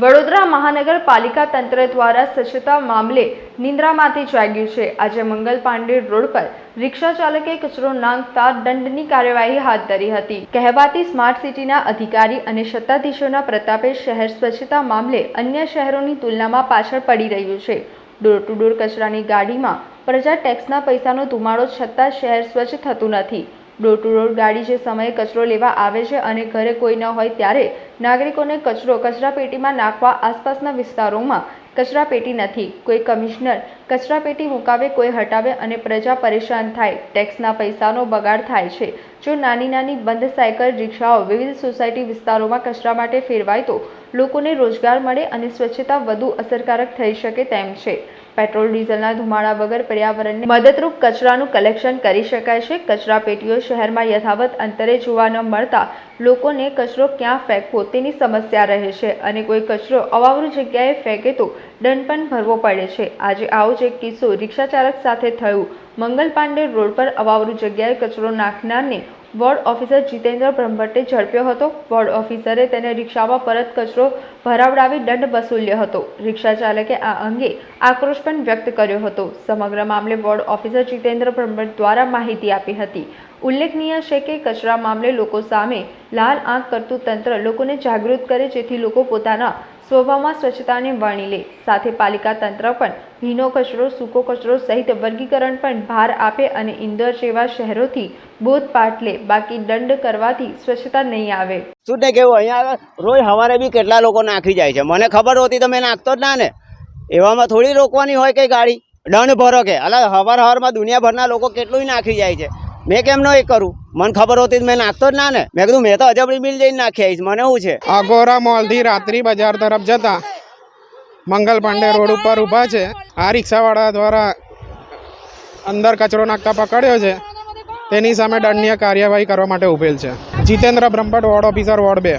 વડોદરા મહાનગરપાલિકા તંત્ર દ્વારા સ્વચ્છતા મામલે નિંદ્રામાંથી જાગ્યું છે. આજે મંગલ પાંડે રોડ પર રિક્ષા ચાલકે કચરો નાંખતા દંડની કાર્યવાહી હાથ ધરી હતી. કહેવાતી સ્માર્ટ સિટીના અધિકારી અને સત્તાધીશોના પ્રતાપે શહેર સ્વચ્છતા મામલે અન્ય શહેરોની તુલનામાં પાછળ પડી રહ્યું છે. ડોર ટુ ડોર કચરાની ગાડીમાં પ્રજા ટેક્સના પૈસાનો ધુમાડો છતાં શહેર સ્વચ્છ થતું નથી. ડોર ટુ ડોર ગાડી જે સમયે કચરો લેવા આવે છે અને ઘરે કોઈ ન હોય ત્યારે નાગરિકોને કચરો કચરાપેટીમાં નાખવા આસપાસના વિસ્તારોમાં કચરાપેટી નથી. કોઈ કમિશનર કચરાપેટી મુકાવે, કોઈ હટાવે અને પ્રજા પરેશાન થાય. ટેક્સના પૈસાનો બગાડ થાય છે. જો નાની નાની બંધ સાયકલ, રિક્ષાઓ વિવિધ સોસાયટી વિસ્તારોમાં કચરા માટે ફેરવાય તો લોકોને રોજગાર મળે અને સ્વચ્છતા વધુ અસરકારક થઈ શકે તેમ છે. પેટ્રોલ, ડીઝલના ધુમાડા વગર પર્યાવરણને મદદરૂપ કચરાનું કલેક્શન કરી શકાય છે. કચરા પેટીઓ શહેરમાં યથાવત અંતરે જોવા ન મળતા લોકોને કચરો ક્યાં ફેંકવો તેની સમસ્યા રહે છે અને કોઈ કચરો અવાવરું જગ્યાએ ફેંકે તો દંડ પણ ભરવો પડે છે. આજે આવો જ એક કિસ્સો રિક્ષાચાલક સાથે થયું. મંગલ પાંડે રોડ પર અવાવરું જગ્યાએ કચરો નાખનારને વોર્ડ ઓફિસર જીતેન્દ્ર બ્રહ્મભટ્ટે ઝડપ્યો હતો. વોર્ડ ઓફિસરે તેને રિક્ષામાં પરત કચરો ભરાવડાવી દંડ વસૂલ્યો હતો. રિક્ષા ચાલકે આ અંગે આક્રોશ પણ વ્યક્ત કર્યો હતો. સમગ્ર મામલે વોર્ડ ઓફિસર જીતેન્દ્ર બ્રહ્મભટ્ટ દ્વારા માહિતી આપી હતી. ઉલ્લેખનીય છે કે કચરા મામલે લોકો સામે લાલ આંખ કરતું તંત્ર લોકોને જાગૃત કરે, જેથી લોકો પોતાના સ્વભાવમાં સ્વચ્છતાને વણી લે. સાથે પાલિકા તંત્ર પણ ભીનો કચરો, સૂકો કચરો સહિત વર્ગીકરણ પણ ભાર આપે અને ઇન્દોર જેવા શહેરોથી બોધપાઠ લે. બાકી દંડ કરવાથી સ્વચ્છતા નહીં આવે. શું ને કેવું? અહીંયા રોજ સવારે બી કેટલા લોકો નાખી જાય છે? મને ખબર હોતી તો મેં નાખતો જ ના ને. એવામાં થોડી રોકવાની હોય કઈ ગાડી? દંડ ભરો કે? અલા, હવાર હવારમાં દુનિયાભરના લોકો કેટલું નાખી જાય છે. મેં કેમ નહીં કરું? મને ખબર હોતી મેં નાખતો જ ના ને. મેં કીધું, મેં તો અજબડી મિલ જઈને નાખી આવીશ. મને શું છે. અગોરા મોલથી રાત્રિ બજાર તરફ જતા મંગલ પાંડે રોડ ઉપર ઊભા છે. આ રિક્ષાવાળા દ્વારા અંદર કચરો નાખતા પકડ્યો છે. તેની સામે દંડનીય કાર્યવાહી કરવા માટે ઉભેલ છે. Jitendra Brahmbhatt, ward officer, ward બે.